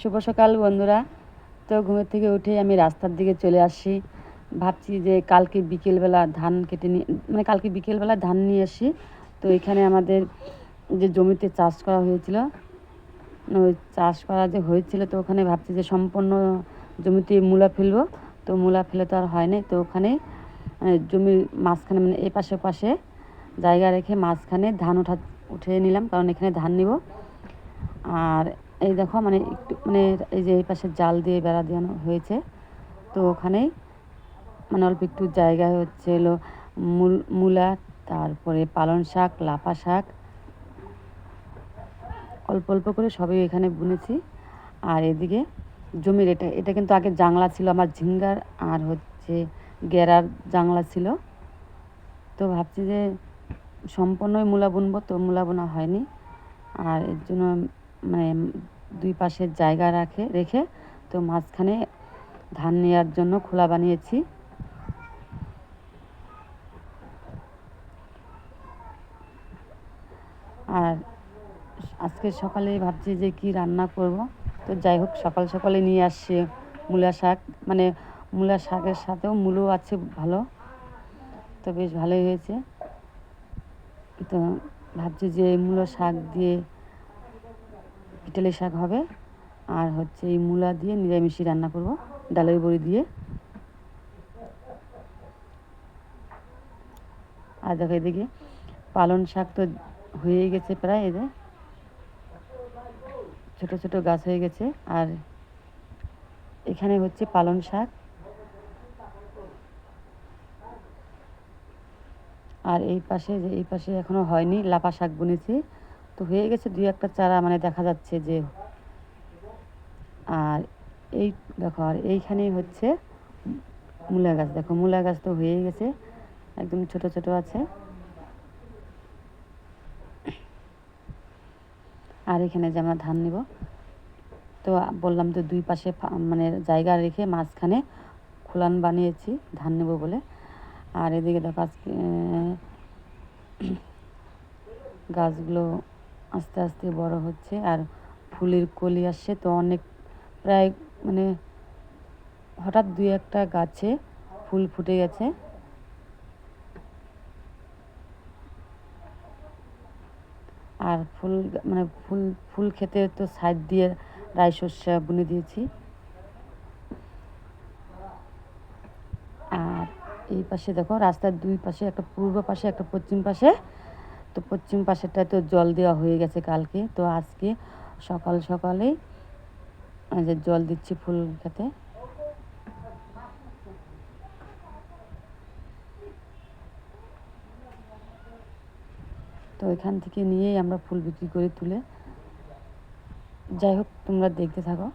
শুভ সকাল বন্ধুরা। তো ঘুমের থেকে উঠে আমি রাস্তার দিকে চলে আসি। ভাবছি যে কালকে বিকেলবেলা ধান কেটে নিয়ে মানে কালকে বিকেলবেলা ধান নিয়ে আসি। তো এখানে আমাদের যে জমিতে চাষ করা হয়েছিল, ওই চাষ করা যে হয়েছিল, তো ওখানে ভাবছি যে সম্পূর্ণ জমিতে মূলা ফেলব। তো মূলা ফেলে তো আর হয় নাই। তো ওখানে মানে জমির মাঝখানে মানে এ পাশে পাশে জায়গা রেখে মাঝখানে ধান উঠা উঠে নিলাম। কারণ এখানে ধান নিব। আর এই দেখো মানে একটু মানে এই যে এই পাশে জাল দিয়ে বেড়া দেওয়ানো হয়েছে। তো ওখানেই মানে অল্প একটু জায়গায় হচ্ছে হলো মূল, তারপরে পালং শাক, লাফা শাক। অল্প অল্প করে সবই এখানে বুনেছি। আর এদিকে জমির, এটা এটা কিন্তু আগে জাংলা ছিল, আমার ঝিঙ্গার, আর হচ্ছে গেরার জাংলা ছিল। তো ভাবছি যে সম্পূর্ণই মূলা বুনবো, তো মূলা বোনা হয়নি। আর এর জন্য মানে দুই পাশের জায়গা রাখে, রেখে তো মাঝখানে ধান নেওয়ার জন্য খোলা বানিয়েছি। আর আজকে সকালে ভাবছি যে কি রান্না করব। তো যাই হোক, সকাল সকালে নিয়ে আসছে মূলা শাক। মানে মূলা শাকের সাথেও মূলো আছে ভালো, তো বেশ ভালোই হয়েছে। তো ভাবছি যে মূলো শাক দিয়ে পিটলে শাক হবে। আর হচ্ছে এই মূলা দিয়ে নিরামিষি রান্না করব, ডালের বড়ি দিয়ে। আর দেখো এদিকে পালন শাক তো হয়ে গেছে প্রায় এদের। ছোট ছোট গাছ হয়ে গেছে। আর এখানে হচ্ছে পালন শাক। আর এই পাশে যে, এই পাশে এখনও হয়নি, লাপা শাক বুনেছি। তো হয়ে গেছে দুই একটা চারা মানে দেখা যাচ্ছে যে আর এই দেখো, আর এইখানেই হচ্ছে মূলা গাছ। দেখো, মূলা গাছ তো হয়ে গেছে, একদম ছোট ছোট আছে। আর এখানে যে আমরা ধান নিব, তো বললাম তো দুই পাশে মানে জায়গা রেখে মাঝখানে খোলান বানিয়েছি, ধান নেব বলে। আর এদিকে দেখো আজকে গাছগুলো আস্তে আস্তে বড় হচ্ছে আর ফুলের কলি আসছে তো অনেক প্রায় মানে হঠাৎ দুই একটা গাছে ফুল ফুটে গেছে। আর ফুল মানে ফুল ফুল খেতে তো সাইড দিয়ে রাই শস্যা বুনে দিয়েছি। আর এই পাশে দেখো রাস্তার দুই পাশে, একটা পূর্ব পাশে, একটা পশ্চিম পাশে তো পশ্চিম পাশেরটা তো জল দেওয়া হয়ে গেছে কালকে। তো আজকে সকাল সকালেই যে জল দিচ্ছি ফুল খেতে তো এখান থেকে নিয়েই আমরা ফুল বিক্রি করে তুলে। যাই হোক, তোমরা দেখতে থাকো।